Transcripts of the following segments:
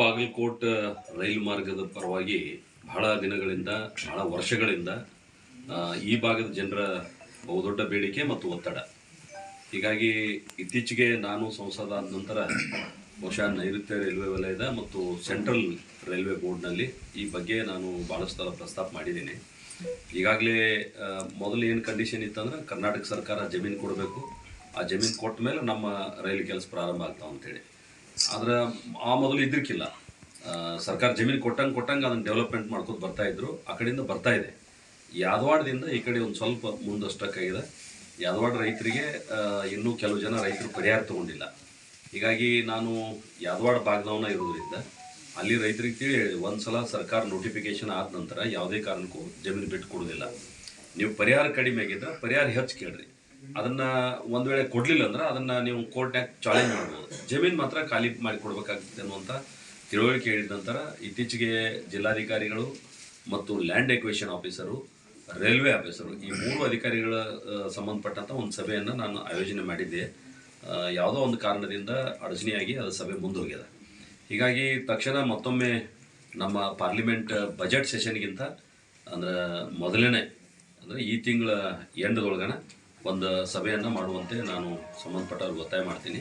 ಬಾಗಲಕೋಟ್ ರೈಲು ಮಾರ್ಗದ ಪರವಾಗಿ ಬಹಳ ದಿನಗಳಿಂದ, ಬಹಳ ವರ್ಷಗಳಿಂದ ಈ ಭಾಗದ ಜನರ ಬಹುದೊಡ್ಡ ಬೇಡಿಕೆ ಮತ್ತು ಒತ್ತಡ. ಹೀಗಾಗಿ ಇತ್ತೀಚೆಗೆ ನಾನು ಸಂಸದ ಆದ ನಂತರ ಬಹುಶಃ ನೈಋತ್ಯ ರೈಲ್ವೆ ವಲಯದ ಮತ್ತು ಸೆಂಟ್ರಲ್ ರೈಲ್ವೆ ಬೋರ್ಡ್ನಲ್ಲಿ ಈ ಬಗ್ಗೆ ನಾನು ಭಾಳಷ್ಟು ಸಲ ಪ್ರಸ್ತಾಪ ಮಾಡಿದ್ದೀನಿ. ಈಗಾಗಲೇ ಮೊದಲು ಏನು ಕಂಡೀಷನ್ ಇತ್ತಂದ್ರೆ ಕರ್ನಾಟಕ ಸರ್ಕಾರ ಜಮೀನು ಕೊಡಬೇಕು. ಆ ಜಮೀನು ಕೊಟ್ಟ ಮೇಲೆ ನಮ್ಮ ರೈಲು ಕೆಲಸ ಪ್ರಾರಂಭ ಆಗ್ತಾವ ಅಂತೇಳಿ ಆದ್ರೆ ಆ ಮೊದಲು ಇದ್ರಿಕ್ಕಿಲ್ಲ ಸರ್ಕಾರ ಜಮೀನು ಕೊಟ್ಟಂಗೆ ಕೊಟ್ಟಂಗೆ ಅದನ್ನು ಡೆವಲಪ್ಮೆಂಟ್ ಮಾಡ್ಕೊಂಡು ಬರ್ತಾ ಇದ್ರು. ಆ ಕಡೆಯಿಂದ ಬರ್ತಾ ಇದೆ. ಯಾದವಾಡದಿಂದ ಈ ಕಡೆ ಒಂದು ಸ್ವಲ್ಪ ಮುಂದಷ್ಟಕ್ಕಾಗಿದೆ. ಯಾದವಾಡ ರೈತರಿಗೆ ಇನ್ನೂ ಕೆಲವು ಜನ ರೈತರು ಪರಿಹಾರ ತಗೊಂಡಿಲ್ಲ. ಹೀಗಾಗಿ ನಾನು ಯಾದವಾಡ ಭಾಗದವನ ಇರೋದ್ರಿಂದ ಅಲ್ಲಿ ರೈತರಿಗೆ ತಿಳಿ ಒಂದು ಸಲ ಸರ್ಕಾರ ನೋಟಿಫಿಕೇಶನ್ ಆದ ನಂತರ ಯಾವುದೇ ಕಾರಣಕ್ಕೂ ಜಮೀನು ಬಿಟ್ಟು ಕೊಡೋದಿಲ್ಲ. ನೀವು ಪರಿಹಾರ ಕಡಿಮೆ ಆಗಿದ್ರೆ ಪರಿಹಾರ ಹೆಚ್ಚು ಕೇಳ್ರಿ. ಅದನ್ನ ಒಂದ್ ವೇಳೆ ಕೊಡ್ಲಿಲ್ಲ ಅಂದ್ರೆ ಅದನ್ನ ನೀವು ಕೋರ್ಟ್ನಾಗ ಚಾಲೆಂಜ್ ಮಾಡ್ಬೋದು. ಜಮೀನ್ ಮಾತ್ರ ಖಾಲಿ ಮಾಡಿ ಕೊಡ್ಬೇಕಾಗುತ್ತೆ ಅನ್ನುವಂತ ತಿಳುವಳಿಕೆ ಹೇಳಿದ ನಂತರ ಇತ್ತೀಚೆಗೆ ಜಿಲ್ಲಾಧಿಕಾರಿಗಳು ಮತ್ತು land acquisition officer, railway officer ಈ ಮೂರು ಅಧಿಕಾರಿಗಳ ಸಂಬಂಧಪಟ್ಟಂತ ಒಂದು ಸಭೆಯನ್ನು ನಾನು ಆಯೋಜನೆ ಮಾಡಿದ್ದೆ. ಯಾವುದೋ ಒಂದು ಕಾರಣದಿಂದ ಅಡಚಣೆಯಾಗಿ ಅದು ಸಭೆ ಮುಂದೋಗ್ಯದ ಹೀಗಾಗಿ ತಕ್ಷಣ ಮತ್ತೊಮ್ಮೆ ನಮ್ಮ ಪಾರ್ಲಿಮೆಂಟ್ ಬಜೆಟ್ ಸೆಷನ್ಗಿಂತ ಅಂದ್ರೆ ಮೊದಲನೇ ಅಂದ್ರೆ ಈ ತಿಂಗಳ ಎಂಡದೊಳಗನ ಒಂದು ಸಭೆಯನ್ನು ಮಾಡುವಂತೆ ನಾನು ಸಂಬಂಧಪಟ್ಟವ್ರಿಗೆ ಒತ್ತಾಯ ಮಾಡ್ತೀನಿ.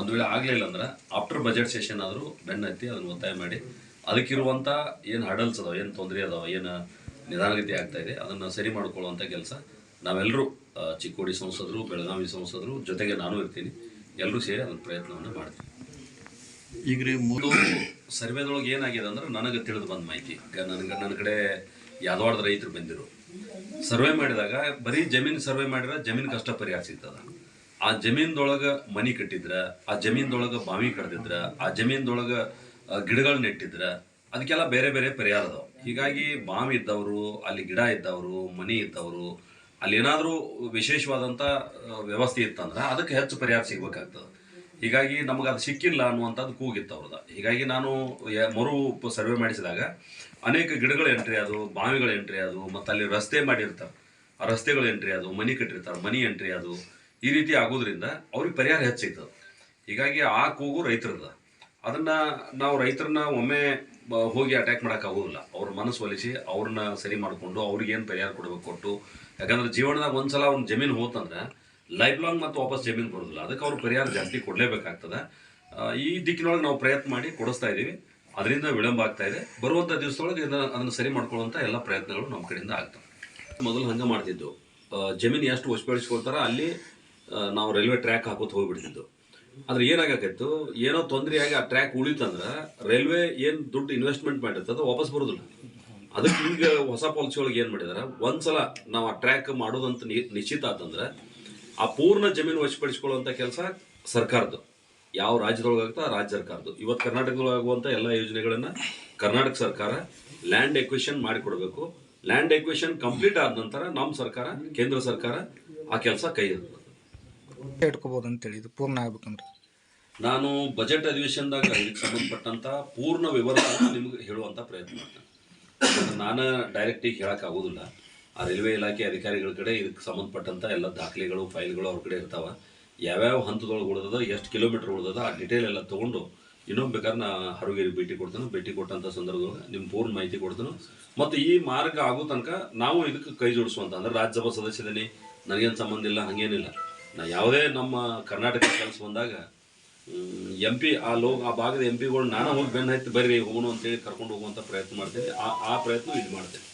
ಒಂದು ವೇಳೆ ಆಗಲಿಲ್ಲ ಅಂದ್ರೆ ಆಫ್ಟರ್ ಬಜೆಟ್ ಸೆಷನ್ ಆದರೂ ಬೆನ್ನತ್ತಿ ಅದನ್ನು ಒತ್ತಾಯ ಮಾಡಿ. ಅದಕ್ಕಿರುವಂಥ ಏನು ಹಡಲ್ಸ್ ಅದಾವೆ ಏನು ತೊಂದರೆ ಅದಾವೆ ಏನು ನಿಧಾನಗತಿ ಆಗ್ತಾ ಇದೆ ಅದನ್ನು ಸರಿ ಮಾಡಿಕೊಳ್ಳುವಂಥ ಕೆಲಸ. ನಾವೆಲ್ಲರೂ ಚಿಕ್ಕೋಡಿ ಸಂಸದರು ಬೆಳಗಾವಿ ಸಂಸದರು ಜೊತೆಗೆ ನಾನು ಇರ್ತೀನಿ. ಎಲ್ಲರೂ ಸೇರಿ ಅದನ್ನು ಪ್ರಯತ್ನವನ್ನು ಮಾಡ್ತೀನಿ ಈಗ ರೀ ಮೂರು ಸರ್ವೆದೊಳಗೆ ಏನಾಗಿದೆ ಅಂದ್ರೆ ನನಗೆ ತಿಳಿದು ಬಂದ ಮಾಹಿತಿ. ಈಗ ನನಗೆ ನನ್ನ ಕಡೆ ಯಾದವಾಡದ ರೈತರು ಬಂದಿರು. ಸರ್ವೆ ಮಾಡಿದಾಗ, ಬರೀ ಜಮೀನ್ ಸರ್ವೆ ಮಾಡಿದ್ರೆ ಜಮೀನ್ ಕಷ್ಟ ಪರಿಹಾರ ಸಿಗ್ತದ. ಆ ಜಮೀನ್ದೊಳಗೆ ಮನಿ ಕಟ್ಟಿದ್ರ, ಆ ಜಮೀನ್ದೊಳಗೆ ಬಾವಿ ಕಡ್ದಿದ್ರ, ಆ ಜಮೀನ್ದೊಳಗೆ ಗಿಡಗಳು ನೆಟ್ಟಿದ್ರ, ಅದಕ್ಕೆಲ್ಲ ಬೇರೆ ಬೇರೆ ಪರಿಹಾರ ಅದಾವ. ಹೀಗಾಗಿ ಬಾವಿ ಇದ್ದವರು, ಅಲ್ಲಿ ಗಿಡ ಇದ್ದವರು, ಮನಿ ಇದ್ದವರು, ಅಲ್ಲಿ ಏನಾದರೂ ವಿಶೇಷವಾದಂಥ ವ್ಯವಸ್ಥೆ ಇತ್ತಂದ್ರೆ ಅದಕ್ಕೆ ಹೆಚ್ಚು ಪರಿಹಾರ ಸಿಗ್ಬೇಕಾಗ್ತದೆ. ಹೀಗಾಗಿ ನಮಗೆ ಅದು ಸಿಕ್ಕಿಲ್ಲ ಅನ್ನುವಂಥದ್ದು ಕೂಗಿತ್ತು ಅವ್ರದ್ದು. ಹೀಗಾಗಿ ನಾನು ಮರು ಸರ್ವೆ ಮಾಡಿಸಿದಾಗ ಅನೇಕ ಗಿಡಗಳ ಎಂಟ್ರಿ ಅದು, ಬಾವಿಗಳ ಎಂಟ್ರಿ ಅದು, ಮತ್ತು ಅಲ್ಲಿ ರಸ್ತೆ ಮಾಡಿರ್ತಾರೆ. ಆ ರಸ್ತೆಗಳ ಎಂಟ್ರಿ ಅದು, ಮನಿ ಕಟ್ಟಿರ್ತಾರೆ, ಮನಿ ಎಂಟ್ರಿ ಅದು, ಈ ರೀತಿ ಆಗೋದ್ರಿಂದ ಅವ್ರಿಗೆ ಪರಿಹಾರ ಹೆಚ್ಚಿತ್ತು ಹೀಗಾಗಿ ಆ ಕೂಗು ರೈತರದ ಅದನ್ನು ನಾವು ರೈತರನ್ನ ಒಮ್ಮೆ ಹೋಗಿ ಅಟ್ಯಾಕ್ ಮಾಡೋಕ್ಕಾಗೋದಿಲ್ಲ ಅವ್ರ ಮನಸ್ಸು ಒಲಿಸಿ ಅವ್ರನ್ನ ಸರಿ ಮಾಡಿಕೊಂಡು ಅವ್ರಿಗೆ ಏನು ಪರಿಹಾರ ಕೊಡಬೇಕು ಕೊಟ್ಟು. ಯಾಕಂದ್ರೆ ಜೀವನದಾಗ ಒಂದ್ಸಲ ಅವ್ನ ಜಮೀನು ಹೋತಂದ್ರೆ ಲೈಫ್ ಲಾಂಗ್ ಮತ್ತೆ ವಾಪಸ್ ಜಮೀನು ಬರೋದಿಲ್ಲ ಅದಕ್ಕೆ ಅವ್ರು ಪರಿಹಾರ ಜಾಸ್ತಿ ಕೊಡಲೇಬೇಕಾಗ್ತದೆ. ಈ ದಿಕ್ಕಿನೊಳಗೆ ನಾವು ಪ್ರಯತ್ನ ಮಾಡಿ ಕೊಡಿಸ್ತಾ ಇದ್ದೀವಿ. ಅದರಿಂದ ವಿಳಂಬ ಆಗ್ತಾ ಇದೆ. ಬರುವಂಥ ದಿವಸದೊಳಗೆ ಅದನ್ನು ಸರಿ ಮಾಡ್ಕೊಳ್ಳುವಂಥ ಎಲ್ಲ ಪ್ರಯತ್ನಗಳು ನಮ್ಮ ಕಡೆಯಿಂದ ಆಗ್ತವೆ. ಮೊದಲು ಹಂಗೆ ಮಾಡ್ತಿದ್ದು. ಜಮೀನು ಎಷ್ಟು ವಶಪಡಿಸ್ಕೊಳ್ತಾರ ಅಲ್ಲಿ ನಾವು ರೈಲ್ವೆ ಟ್ರ್ಯಾಕ್ ಹಾಕೋತ ಹೋಗ್ಬಿಡ್ತಿದ್ದು ಆದ್ರೆ ಏನಾಗತ್ತಿತ್ತು ಏನೋ ತೊಂದರೆಯಾಗಿ ಆ ಟ್ರ್ಯಾಕ್ ಉಳಿತಂದ್ರೆ ರೈಲ್ವೆ ಏನು ದುಡ್ಡು ಇನ್ವೆಸ್ಟ್ಮೆಂಟ್ ಮಾಡಿರ್ತದೆ ವಾಪಸ್ ಬರೋದಿಲ್ಲ. ಅದಕ್ಕೆ ಈಗ ಹೊಸ ಪಾಲಿಸಿ ಒಳಗೆ ಏನು ಮಾಡಿದಾರೆ? ಒಂದ್ಸಲ ನಾವು ಆ ಟ್ರ್ಯಾಕ್ ಮಾಡೋದಂತ ನಿಶ್ಚಿತ ಆತಂದ್ರೆ ಆ ಪೂರ್ಣ ಜಮೀನು ವಶಪಡಿಸ್ಕೊಳ್ಳುವಂಥ ಕೆಲಸ ಸರ್ಕಾರದ್ದು. ಯಾವ ರಾಜ್ಯದೊಳಗಾಗುತ್ತೋ ಆ ರಾಜ್ಯ ಸರ್ಕಾರದ್ದು. ಇವತ್ತು ಕರ್ನಾಟಕದೊಳಗಾಗುವಂಥ ಎಲ್ಲ ಯೋಜನೆಗಳನ್ನು ಕರ್ನಾಟಕ ಸರ್ಕಾರ ಲ್ಯಾಂಡ್ ಎಕ್ವಿಷನ್ ಮಾಡಿಕೊಡ್ಬೇಕು. ಲ್ಯಾಂಡ್ ಎಕ್ವಿಷನ್ ಕಂಪ್ಲೀಟ್ ಆದ ನಂತರ ನಮ್ಮ ಸರ್ಕಾರ ಕೇಂದ್ರ ಸರ್ಕಾರ ಆ ಕೆಲಸ ಕೈ ಇಟ್ಕೋಬಹುದು ಅಂತೇಳಿ ಇದು ಪೂರ್ಣ ಆಗ್ಬೇಕಂದ್ರೆ. ನಾನು ಬಜೆಟ್ ಅಧಿವೇಶನದಾಗ ಇದಕ್ಕೆ ಸಂಬಂಧಪಟ್ಟಂತ ಪೂರ್ಣ ವಿವರ ನಿಮ್ಗೆ ಹೇಳುವಂತ ಪ್ರಯತ್ನ ಮಾಡ್ತೇನೆ. ನಾನು ಡೈರೆಕ್ಟಿಗೆ ಹೇಳಕ್ ಆಗೋದಿಲ್ಲ ಆ ರೈಲ್ವೆ ಇಲಾಖೆ ಅಧಿಕಾರಿಗಳ ಕಡೆ ಇದಕ್ಕೆ ಸಂಬಂಧಪಟ್ಟಂತ ಎಲ್ಲ ದಾಖಲೆಗಳು, ಫೈಲ್ಗಳು ಅವ್ರ ಕಡೆ ಇರ್ತಾವೆ. ಯಾವ್ಯಾವ ಹಂತದೊಳಗೆ ಉಳಿದದ, ಎಷ್ಟು ಕಿಲೋಮೀಟರ್ ಉಳಿದದ, ಆ ಡಿಟೇಲ್ ಎಲ್ಲ ತಗೊಂಡು ಇನ್ನೊಮ್ಮೆ ಬೇಕಾದ್ರೆ ನಾ ಹರುಗೇರಿ ಭೇಟಿ ಕೊಡ್ತೇನೆ. ಭೇಟಿ ಕೊಟ್ಟಂತ ಸಂದರ್ಭದೊಳಗೆ ನಿಮ್ಮ ಪೂರ್ಣ ಮಾಹಿತಿ ಕೊಡ್ತೇನೆ. ಮತ್ತು ಈ ಮಾರ್ಗ ಆಗೋ ತನಕ ನಾವು ಇದಕ್ಕೆ ಕೈ ಜೋಡಿಸುವಂತ, ಅಂದ್ರೆ ರಾಜ್ಯಸಭಾ ಸದಸ್ಯದೇನಿ ನನಗೇನು ಸಂಬಂಧ ಇಲ್ಲ, ಹಂಗೇನಿಲ್ಲ. ನಾ ಯಾವುದೇ ನಮ್ಮ ಕರ್ನಾಟಕ ಕೆಲಸ ಬಂದಾಗ ಎಂ ಪಿ ಆ ಲೋ ಆ ಭಾಗದ ಎಂ ಪಿಗಳು ನಾನು ಹೋಗಿ ಬೆನ್ನ ಹತ್ತಿ ಬರ್ರಿ ಹೋಗೋಣ ಅಂತೇಳಿ ಕರ್ಕೊಂಡು ಹೋಗುವಂಥ ಪ್ರಯತ್ನ ಮಾಡ್ತೀನಿ. ಆ ಆ ಪ್ರಯತ್ನ ಇದು ಮಾಡ್ತೇನೆ.